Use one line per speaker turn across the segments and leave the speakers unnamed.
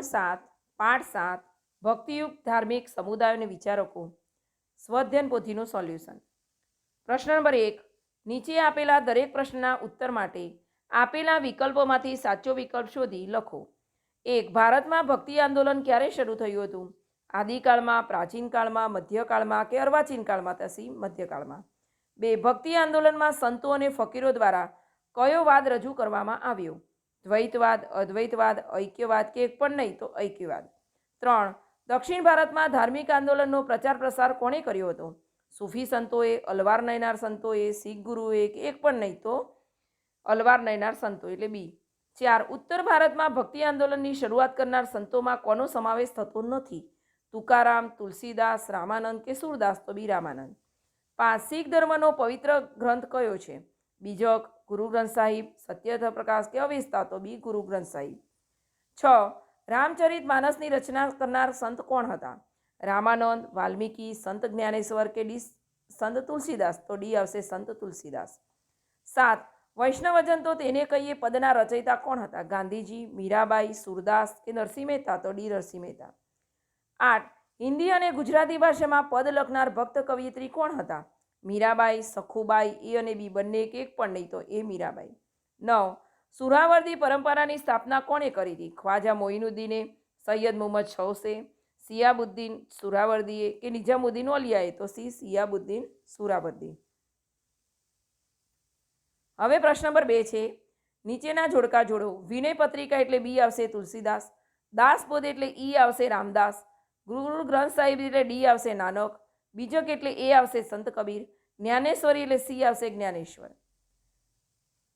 ધોરણ સાત, પાઠ સાત, ભક્તિયુક્ત ધાર્મિક સમુદાય અને વિચારકો સ્વધ્યન પોથીનું સોલ્યુશન. પ્રશ્ન નંબર એક, નીચે આપેલા દરેક પ્રશ્નના ઉત્તર માટે આપેલા વિકલ્પોમાંથી સાચો વિકલ્પ શોધી લખો. એક, ભારતમાં ભક્તિ આંદોલન ક્યારે શરૂ થયું હતું? આદિકાળમાં, પ્રાચીનકાળમાં, મધ્યકાળમાં કે અર્વાચીન કાળમાં તસી મધ્યકાળમાં? બે, ભક્તિ આંદોલનમાં સંતો અને ફકીરો દ્વારા કયો વાદ રજૂ કરવામાં આવ્યો? દ્વૈતવાદ, અદ્વૈતવાદ, ઐક્યવાદ કે એક પણ નહીં તો ઐક્યવાદ. ત્રણ, દક્ષિણ ભારતમાં ધાર્મિક આંદોલનનો પ્રચાર પ્રસાર કોણે કર્યો હતો? સૂફી સંતોએ, અલવાર નયનાર સંતોએ, શીખ ગુરુએ કે એક પણ નહીં તો અલવાર નયનાર સંતો? એટલે બી. ચાર, ઉત્તર ભારતમાં ભક્તિ આંદોલનની શરૂઆત કરનાર સંતોમાં કોનો સમાવેશ થતો નથી? તુકારામ, તુલસીદાસ, રામાનંદ કે સુરદાસ? તો બી રામાનંદ. પાંચ, શીખ ધર્મનો પવિત્ર ગ્રંથ કયો છે? બીજક ગુરુ ગ્રંથ સાહિબ સત્યથ પ્રકાશ કે અવિસ્તા તો બી ગુરુ ગ્રંથ સાહિબ. છ, રામચરિત માનસની રચના કરનાર સંત કોણ હતા? રામાનંદ, વાલ્મીકી, સંત જ્ઞાનેશ્વર કે ડી, સંત તુલસીદાસ? તો ડી આવશે સંત તુલસીદાસ. સાત, વૈષ્ણવજન તો તેને કહીએ પદના રચયિતા કોણ હતા? ગાંધીજી, મીરાબાઈ, સુરદાસ કે નરસિંહ મહેતા? તો ડી નરસિંહ મહેતા. આઠ, હિન્દી અને ગુજરાતી ભાષામાં પદ લખનાર ભક્ત કવિયત્રી કોણ હતા? મીરાબાઈ, સખુબાઈ એ અને બી બંને એક એક પણ નહીં તો એ મીરાબાઈ. નવ, સુરાવર્દી પરંપરાની સ્થાપના કોણે કરી હતી? ખ્વાજા મોઇનુદ્દીને, સૈયદ મુહમ્મદ શૌસે સિયાબુદ્દીન સુરાવર્દીએ કે નિજામુદ્દીન ઓલિયાએ? તો સી સિયાબુદ્દીન સુરાવર્દી. હવે પ્રશ્ન નંબર બે છે. નીચેના જોડકા જોડો. વિનય પત્રિકા એટલે બી આવશે તુલસીદાસ. દાસબોધ એટલે ઈ આવશે રામદાસ. ગુરુ ગ્રંથ સાહિબ એટલે ડી આવશે નાનક. બીજક એટલે એ આવશે સંત કબીર, જ્ઞાનેશ્વરી એટલે સી આવશે જ્ઞાનેશ્વર.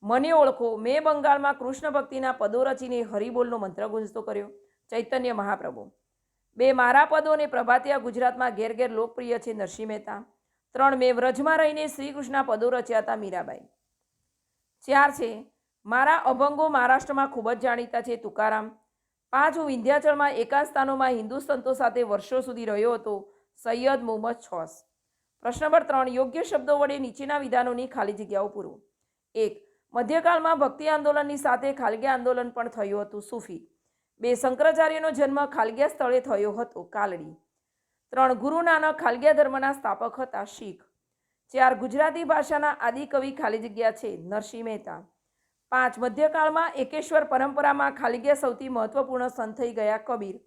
મને ઓળખો, મેં બંગાળમાં કૃષ્ણ ભક્તિના પદો રચીને હરિબોલનો મંત્ર ગુંજતો કર્યો, ચૈતન્ય મહાપ્રભુ. બે મારા પદો અને પ્રભાતિયા ગુજરાતમાં ઘેર ઘેર લોકપ્રિય છે નરસિંહ મહેતા. ત્રણ, મેં વ્રજમાં રહીને શ્રીકૃષ્ણના પદો રચ્યા હતા મીરાબાઈ. ચાર છે, મારા અભંગો મહારાષ્ટ્રમાં ખૂબ જ જાણીતા છે તુકારામ. પાંચ, હું વિંધ્યાચળમાં એકાંત સ્થાનોમાં હિન્દુ સંતો સાથે વર્ષો સુધી રહ્યો હતો. સૈયદ મોહમ્મદ છોસ. પ્રશ્ન નંબર ત્રણ, યોગ્ય શબ્દો વડે નીચેના વિધાનોની ખાલી જગ્યાઓ પૂરો. એક, મધ્યકાળમાં ભક્તિ આંદોલનની સાથે ખાલગ્યા આંદોલન પણ થયું હતું સૂફી. બે, શંકરાચાર્યનો જન્મ ખાલગ્યા સ્થળે થયો હતો કાલડી. ત્રણ, ગુરુ નાનક ખાલગ્યા ધર્મના સ્થાપક હતા શીખ. ચાર, ગુજરાતી ભાષાના આદિકવિ ખાલી જગ્યા છે નરસિંહ મહેતા. પાંચ, મધ્યકાળમાં એકેશ્વર પરંપરામાં ખાલીગ્યા સૌથી મહત્વપૂર્ણ સંત થઈ ગયા કબીર.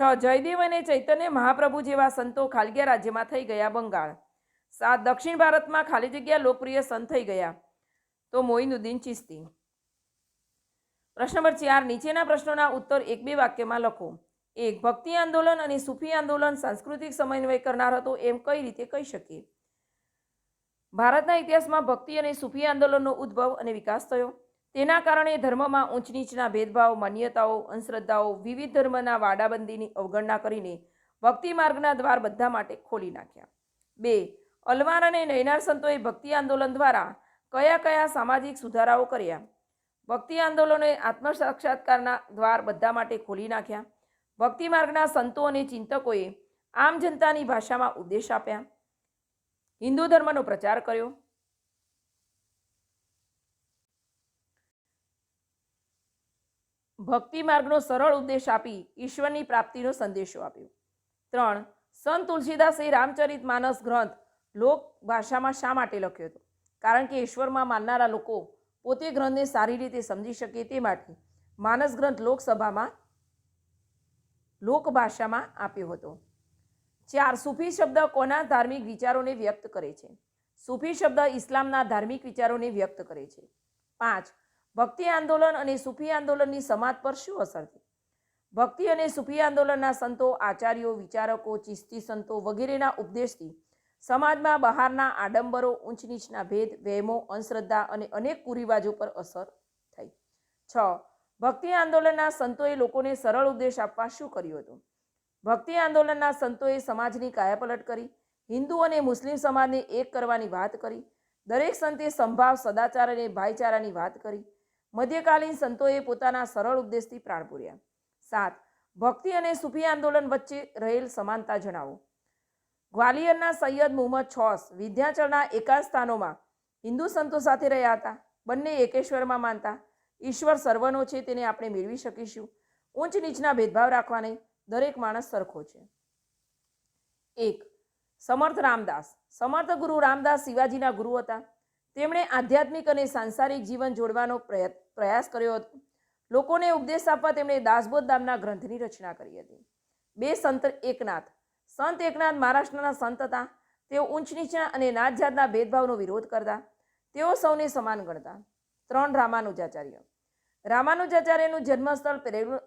છ જયદેવ અને ચૈતન્ય મહાપ્રભુ જેવા સંતો ખાલગ્યા રાજ્યમાં થઈ ગયા બંગાળ. સાત દક્ષિણ ભારતમાં ખાલી જગ્યા લોકપ્રિય સંત થઈ ગયા. તો મોઇનુદ્દીન ચિસ્તી પ્રશ્ન નંબર ચાર, નીચેના પ્રશ્નોના ઉત્તર એક બે વાક્યમાં લખો. એક, ભક્તિ આંદોલન અને સૂફી આંદોલન સાંસ્કૃતિક સમન્વય કરનાર હતો એમ કઈ રીતે કહી શકીએ? ભારતના ઇતિહાસમાં ભક્તિ અને સૂફી આંદોલનનો ઉદ્ભવ અને વિકાસ થયો. તેના કારણે ધર્મમાં ઊંચ નીચના ભેદભાવ, માન્યતાઓ, અંધશ્રદ્ધાઓ, વિવિધ ધર્મના વાડાબંધીની અવગણના કરીને ભક્તિ માર્ગના દ્વાર બધા માટે ખોલી નાખ્યા. બે અલવાર અને નયનાર સંતોએ ભક્તિ આંદોલન દ્વારા કયા કયા સામાજિક સુધારાઓ કર્યા? ભક્તિ આંદોલનોએ આત્મસાક્ષાત્કારના દ્વાર બધા માટે ખોલી નાખ્યા. ભક્તિ માર્ગના સંતો અને ચિંતકોએ આમ જનતાની ભાષામાં ઉપદેશ આપ્યા. હિન્દુ ધર્મનો પ્રચાર કર્યો. ભક્તિ માર્ગનો સરળ ઉપદેશ આપી ઈશ્વરની પ્રાપ્તિનો સંદેશો આપ્યો. ત્રણ, સંત તુલસીદાસે રામચરિત માનસ ગ્રંથ લોક ભાષામાં શા માટે લખ્યો હતો? કારણ કે ઈશ્વરમાં માનનારા લોકો પોતે ગ્રંથને સારી રીતે સમજી શકે તે માટે માનસ ગ્રંથ લોકસભામાં લોકભાષામાં આપ્યો હતો. ચાર, સૂફી શબ્દ કોના ધાર્મિક વિચારોને વ્યક્ત કરે છે? સૂફી શબ્દ ઇસ્લામના ધાર્મિક વિચારોને વ્યક્ત કરે છે. પાંચ ભક્તિ આંદોલન અને સૂફી આંદોલનની સમાજ પર શું અસર થઈ? ભક્તિ અને સૂફી આંદોલનના સંતો, આચાર્યો, વિચારકો, ચિસ્તી સંતો વગેરેના ઉપદેશથી સમાજમાં બહારના આડંબરો ઊંચ નીચના ભેદ, વહેમો, અંધશ્રદ્ધા અને અનેક કુરિવાજો પર અસર થઈ. છ. ભક્તિ આંદોલનના સંતોએ લોકોને સરળ ઉપદેશ આપવા શું કર્યું હતું? ભક્તિ આંદોલનના સંતોએ સમાજની કાયાપલટ કરી, હિન્દુ અને મુસ્લિમ સમાજને એક કરવાની વાત કરી, દરેક સંતે સંભાવ, સદાચાર અને ભાઈચારાની વાત કરી મધ્યકાલીન સંતોએ પોતાના સરળ ઉપદેશથી પ્રાણ પૂર્યા. સાત, ભક્તિ અને સૂફી આંદોલન વચ્ચે રહેલ સમાનતા જણાવો. ગ્વાલિયરના સૈયદ મુહમ્મદ છોસ વિદ્યાચળના એકાદ સ્થાનોમાં હિન્દુ સંતો સાથે રહ્યા હતા. બંને એકેશ્વરમાં માનતા, ઈશ્વર સર્વનો છે તેને આપણે મેળવી શકીશું. ઊંચ નીચના ભેદભાવ રાખવાને દરેક માણસ સરખો છે. એક, સમર્થ રામદાસ. સમર્થ ગુરુ રામદાસ શિવાજીના ગુરુ હતા. તેમણે આધ્યાત્મિક અને સાંસારિક જીવન જોડવાનો પ્રયાસ કર્યો હતો. લોકોને ઉપદેશ આપવા તેમણે દાસબોધ નામના ગ્રંથની રચના કરી હતી. બે સંત એકનાથ. સંત એકનાથ મહારાષ્ટ્રના સંત હતા. તેઓ ઊંચ નીચા અને નાત જાતના ભેદભાવનો વિરોધ કરતા. તેઓ સૌને સમાન ગણતા. ત્રણ રામાનુજાચાર્ય. રામાનુજાચાર્યનું જન્મસ્થળ પેરુ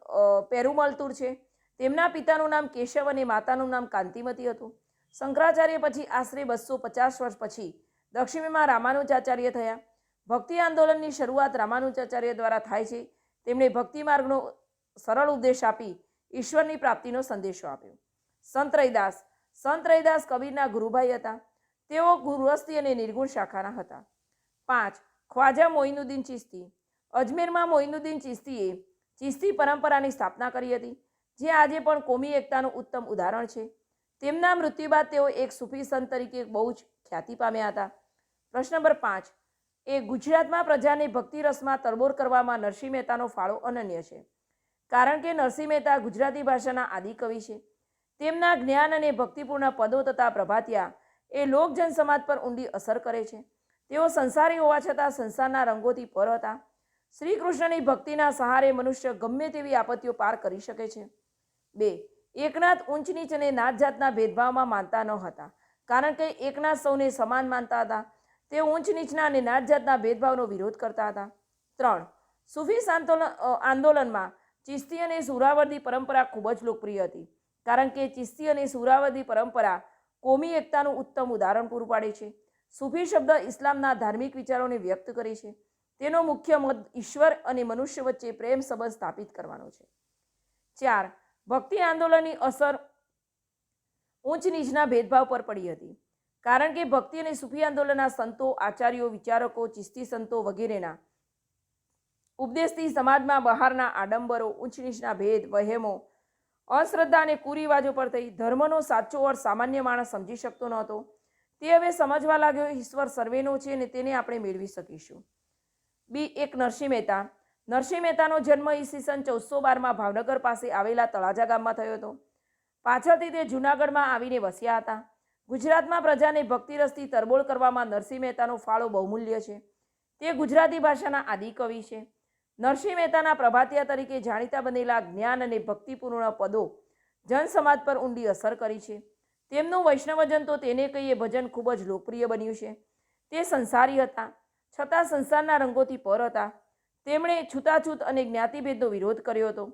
પેરુમલતુર છે. તેમના પિતાનું નામ કેશવ અને માતાનું નામ કાંતિમતી હતું. શંકરાચાર્ય પછી આશરે બસો પચાસ વર્ષ પછી દક્ષિણમાં રામાનુજાચાર્ય થયા. ભક્તિ આંદોલનની શરૂઆત રામાનુજાચાર્ય દ્વારા થાય છે. તેમણે ભક્તિ માર્ગનો સરળ ઉપદેશ આપી ઈશ્વરની પ્રાપ્તિનો સંદેશો આપ્યો. સંત રૈદાસ સંત રૈદાસ કબીરના ગુરુભાઈ હતા. તેઓ ગુરુહસ્તી અને નિર્ગુણ શાખાના હતા. પાંચ, ખ્વાજા મોઇનુદ્દીન ચિસ્તી. અજમેરમાં મોઇનુદ્દીન ચિસ્તીએ ચિસ્તી પરંપરાની સ્થાપના કરી હતી, જે આજે પણ કોમી એકતાનું ઉત્તમ ઉદાહરણ છે. તેમના મૃત્યુ બાદ તેઓ એક સૂફી સંત તરીકે બહુ જ ખ્યાતિ પામ્યા હતા. પ્રશ્ન નંબર પાંચ. એ ગુજરાતમાં પ્રજાની ભક્તિ રસમાં તરબોર કરવામાં નરસિંહ મહેતાનો ફાળો અનન્ય છે. કારણ કે નરસિંહ મહેતા ગુજરાતી ભાષાના આદિકવિ છે. તેમના જ્ઞાન અને ભક્તિપૂર્ણ પદો તથા પ્રભાતિયા એ લોકજન સમાજ પર ઊંડી અસર કરે છે. તેઓ સંસારી હોવા છતાં સંસારના રંગોથી પર હતા. શ્રી કૃષ્ણની ભક્તિના સહારે મનુષ્ય ગમે તેવી આપત્તિઓ પાર કરી શકે છે. બે. એકનાથ ઊંચ નીચ અને નાત જાતના ભેદભાવમાં માનતા ન હતા. કારણ કે એકનાથ સૌને સમાન માનતા હતા. તે ઊંચ નીચના અને નાત જાતના ભેદભાવનો વિરોધ કરતા હતા. ત્રણ, સુફી સાંતોલન આંદોલનમાં ચિસ્તી અને સુરાવર્દી પરંપરા ખૂબ જ લોકપ્રિય હતી, કારણ કે ચિસ્તી અને સુરાવર્દી પરંપરા કોમી એકતાનું ઉત્તમ ઉદાહરણ પૂરું પાડે છે. સુફી શબ્દ ઇસ્લામના ધાર્મિક વિચારોને વ્યક્ત કરે છે. તેનો મુખ્ય મત ઈશ્વર અને મનુષ્ય વચ્ચે પ્રેમ સંબંધ સ્થાપિત કરવાનો છે. ચાર, ભક્તિ આંદોલનની અસર ઊંચ નીચના ભેદભાવ પર પડી હતી. કારણ કે ભક્તિ અને સુફી આંદોલનના સંતો, આચાર્યો, વિચારકો, ચિસ્તી સંતો વગેરેના ઉપદેશથી સમાજમાં બહારના આડંબરો ઊંચ ભેદ, વહેમો અશ્રદ્ધા અને કુરિવાજો પર થઈ ધર્મનો સાચો અર્થ સામાન્ય માણસ સમજી શકતો નહોતો તે હવે સમજવા લાગ્યો, ઈશ્વર સર્વેનો છે અને તેને આપણે મેળવી શકીશું. બી. એક નરસિંહ મહેતા. નરસિંહ મહેતાનો જન્મ ઈસવીસન ચૌદસો બારમાં ભાવનગર પાસે આવેલા તળાજા ગામમાં થયો હતો. પાછળથી તે જૂનાગઢમાં આવીને વસ્યા હતા. ગુજરાતમાં પ્રજાને ભક્તિરસથી તરબોળ કરવામાં નરસિંહ મહેતાનો ફાળો બહુમૂલ્ય છે. તે ગુજરાતી ભાષાના આદિકવિ છે. નરસિંહ મહેતાના પ્રભાતિયા તરીકે જાણીતા બનેલા જ્ઞાન અને ભક્તિપૂર્ણ પદો જનસમાજ પર ઊંડી અસર કરી છે. તેમનું વૈષ્ણવજન તો તેને કહીએ ભજન ખૂબ જ લોકપ્રિય બન્યું છે. તે સંસારી હતા, છતાં સંસારના રંગોથી પર હતા. તેમણે છૂતાછૂત અને જ્ઞાતિભેદનો વિરોધ કર્યો હતો.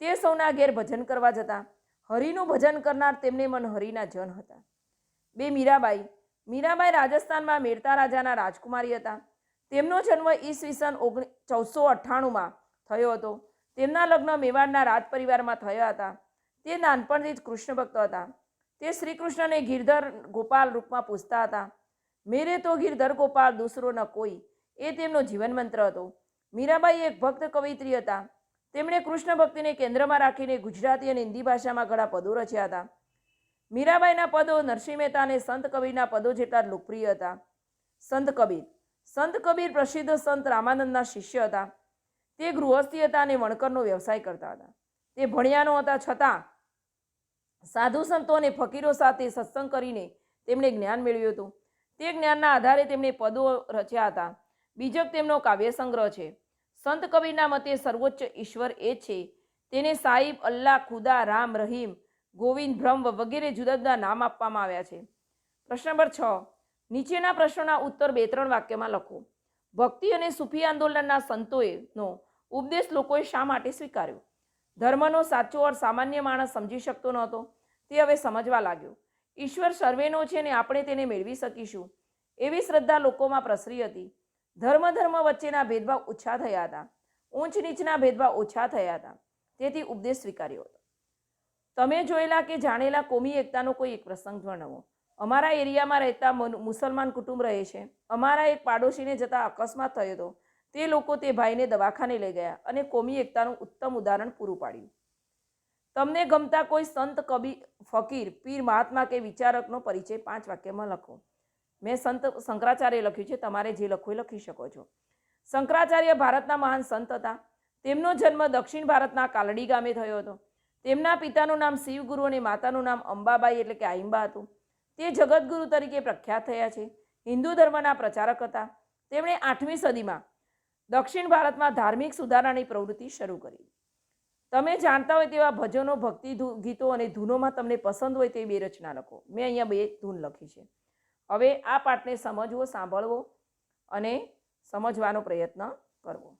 તે સૌના ઘેર ભજન કરવા જતા. હરિનું ભજન કરનાર તેમને મન હરિના જન હતા. બે મીરાબાઈ. મીરાબાઈ રાજસ્થાનમાં મેરતા રાજાના રાજકુમારી હતા. તેમનો જન્મ ઈસવીસન ઓગણી, ચૌદસો અઠ્ઠાણુંમાં થયો હતો. તેમના લગ્ન મેવાડના રાજપરિવારમાં થયા હતા. તે નાનપણથી જ કૃષ્ણ ભક્ત હતા. તે શ્રી કૃષ્ણને ગિરધર ગોપાલ રૂપમાં પૂછતા હતા. મેરે તો ગિરધર ગોપાલ દૂસરો ન કોઈ. એ તેમનો જીવન મંત્ર હતો. મીરાબાઈ એક ભક્ત કવિત્રી હતા. તેમણે કૃષ્ણ ભક્તિને કેન્દ્રમાં રાખીને ગુજરાતી અને હિન્દી ભાષામાં ઘણા પદો રચ્યા હતા. મીરાબાઈના પદો નરસિંહ મહેતા અને સંત કબીરના પદો જેટલા લોકપ્રિય હતા. સંત કબીર. સંત કબીર પ્રસિદ્ધ સંત રામાનંદના શિષ્ય હતા. તે ગૃહસ્થી હતા અને વણકરનો વ્યવસાય કરતા હતા. તે ભણ્યાનો હતા છતાં સાધુ સંતો અને ફકીરો સાથે સત્સંગ કરીને તેમણે જ્ઞાન મેળવ્યું હતું. તે જ્ઞાનના આધારે તેમણે પદો રચ્યા હતા. બીજક તેમનો કાવ્ય સંગ્રહ છે. સંત કબીરના મતે સર્વોચ્ચ ઈશ્વર એ છે. તેને સાહિબ અલ્લાહ ખુદા રામ રહીમ ગોવિંદ બ્રહ્મ વગેરે જુદા જુદા નામ આપવામાં આવ્યા છે. પ્રશ્ન નંબર છ. નીચેના પ્રશ્નોના ઉત્તર બે ત્રણ વાક્યમાં લખો. ભક્તિ અને સુફી આંદોલનના સંતોએનો ઉપદેશ લોકોએ શા માટે સ્વીકાર્યો? ધર્મનો સાચો અર્થ સામાન્ય માણસ સમજી શકતો નહોતો. તે હવે સમજવા લાગ્યો. ઈશ્વર સર્વેનો છે ને આપણે તેને મેળવી શકીશું. એવી શ્રદ્ધા લોકોમાં પ્રસરી હતી. ધર્મ ધર્મ વચ્ચેના ભેદભાવ ઓછા થયા હતા. ઊંચ નીચના ભેદભાવ ઓછા થયા હતા. તેથી ઉપદેશ સ્વીકાર્યો હતો. તમે જોયેલા કે જાણેલા કોમી એકતાનો કોઈ એક પ્રસંગ વર્ણવો? અમારા એરિયામાં રહેતા મુસલમાન કુટુંબ રહે છે. અમારા એક પાડોશીને જતાં અકસ્માત થયો હતો. તે લોકો તે ભાઈને દવાખાને લઈ ગયા અને કોમી એકતાનું ઉત્તમ ઉદાહરણ પૂરું પાડ્યું. તમને ગમતા કોઈ સંત, કબી, ફકીર, પીર, મહાત્મા કે વિચારકનો પરિચય પાંચ વાક્યમાં લખો. મેં સંત શંકરાચાર્ય લખ્યું છે, તમારે જે લખવું એ લખી શકો છો. શંકરાચાર્ય ભારતના મહાન સંત હતા. તેમનો જન્મ દક્ષિણ ભારતના કાલડી ગામે થયો હતો. તેમના પિતાનું નામ શિવગુરુ અને માતાનું નામ અંબાબાઈ એટલે કે આઈંબા હતું. તે જગતગુરુ તરીકે પ્રખ્યાત થયા છે. હિન્દુ ધર્મના પ્રચારક હતા. તેમણે આઠમી સદીમાં દક્ષિણ ભારતમાં ધાર્મિક સુધારાની પ્રવૃત્તિ શરૂ કરી. તમે જાણતા હોય તેવા ભજનો, ભક્તિ ગીતો અને ધૂનોમાં તમને પસંદ હોય તે બે રચના લખો. મેં અહીંયા બે ધૂન લખી છે. હવે આ પાઠને સમજવો, સાંભળવો અને સમજવાનો પ્રયત્ન કરવો.